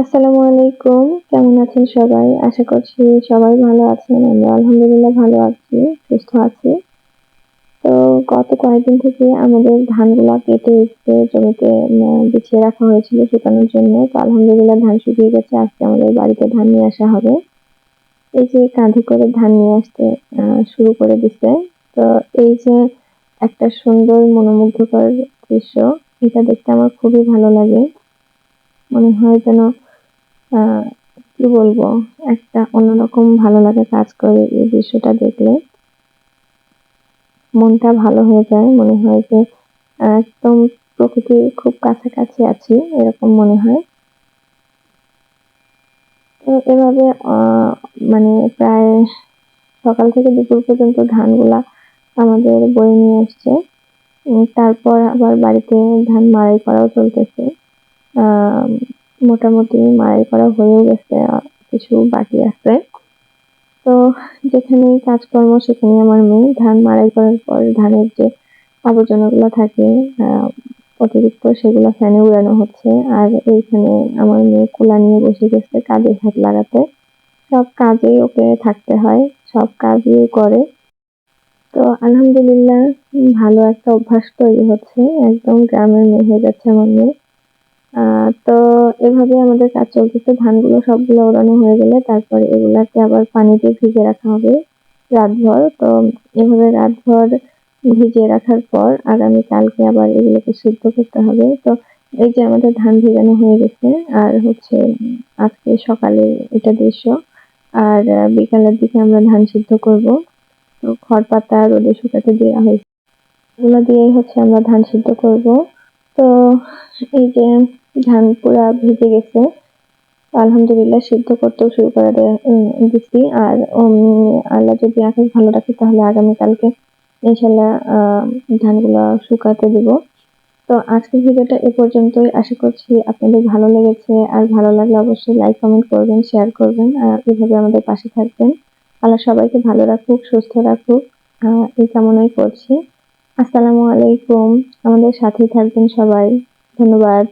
আসসালামু আলাইকুম। কেমন আছেন সবাই? আশা করছি সবাই ভালো আছেন। আমরা আলহামদুলিল্লাহ ভালো আছি, সুস্থ আছি। তো গত কয়েকদিন থেকে আমাদের ধানগুলা কেটে এসে জমিতে বিছিয়ে রাখা হয়েছিল শুকানোর জন্য। তো আলহামদুলিল্লাহ ধান শুকিয়ে গেছে। আজকে আমাদের বাড়িতে ধান নিয়ে আসা হবে। এই যে কাঁধে করে ধান নিয়ে আসতে শুরু করে দিছে। তো এই যে একটা সুন্দর মনোমুগ্ধকর দৃশ্য, এটা দেখতে আমার খুবই ভালো লাগে। মনে হয় যেন আহ, কি বলব? একটা অন্যরকম ভালো লাগে কাজ করে এই দৃশ্যটা দেখলে। মনটা ভালো হয়ে যায়, মনে হয় যে একদম প্রকৃতির খুব কাছাকাছি আছি, এরকম মনে হয়। তো এভাবে মানে প্রায় সকাল থেকে দুপুর পর্যন্ত ধানগুলা আমাদের বয়ে নিয়ে আসছে। তারপর আবার বাড়িতে ধান মাড়াই করাও চলতেছে। মোটামুটি মাড়াই করা হয়েও গেছে কিছু বাকি আছে। তো যেখানে কাজকর্ম সেখানে আমার মেয়ে। ধান মাড়াই করার পর ধানের যে আবর্জনাগুলো থাকে অতিরিক্ত সেগুলো ফ্যানে উড়ানো হচ্ছে। আর এইখানে আমার মেয়ে কোলা নিয়ে বসে গেছে কাজে হাত লাগাতে। সব কাজেই ওকে থাকতে হয়, সব কাজই করে। তো আলহামদুলিল্লাহ, ভালো একটা অভ্যাস তৈরি হচ্ছে। একদম গ্রামের মেয়ে হয়ে যাচ্ছে আমার মেয়ে। তো এভাবে আমাদের কাজ চলতেছে। ধানগুলো সবগুলো ওড়ানো হয়ে গেলে তারপরে এগুলাকে আবার পানিতে ভিজে রাখা হবে রাতভর। তো এভাবে রাতভর ভিজিয়ে রাখার পর আগামী কালকে আবার এগুলোকে সিদ্ধ করতে হবে। তো এই যে আমাদের ধান ভেজানো হয়ে গেছে, আর হচ্ছে আজকে সকালে এটা দৃশ্য, আর বিকালের দিকে আমরা ধান সিদ্ধ করব। তো খড় পাতা রোদে শুকাতে দেওয়া হয়েছে। এগুলো দিয়েই হচ্ছে আমরা ধান সিদ্ধ করব। তো এই যে ধান পুরা ভিজে গেছে। আলহামদুলিল্লাহ সিদ্ধ করতেও শুরু করে দিচ্ছি আর আল্লাহ যদি আকাশ ভালো রাখে তাহলে আগামীকালকে ইনশাল্লাহ ধানগুলো শুকাতে দিব। তো আজকের ভিডিওটা এ পর্যন্তই। আশা করছি আপনাদের ভালো লেগেছে। আর ভালো লাগলে অবশ্যই লাইক কমেন্ট করবেন শেয়ার করবেন, আর এভাবে আমাদের পাশে থাকবেন। আল্লাহ সবাইকে ভালো রাখুক, সুস্থ রাখুক। এই কামনাই করছি। আসসালামু আলাইকুম। আমাদের সাথেই থাকবেন সবাই। ধন্যবাদ।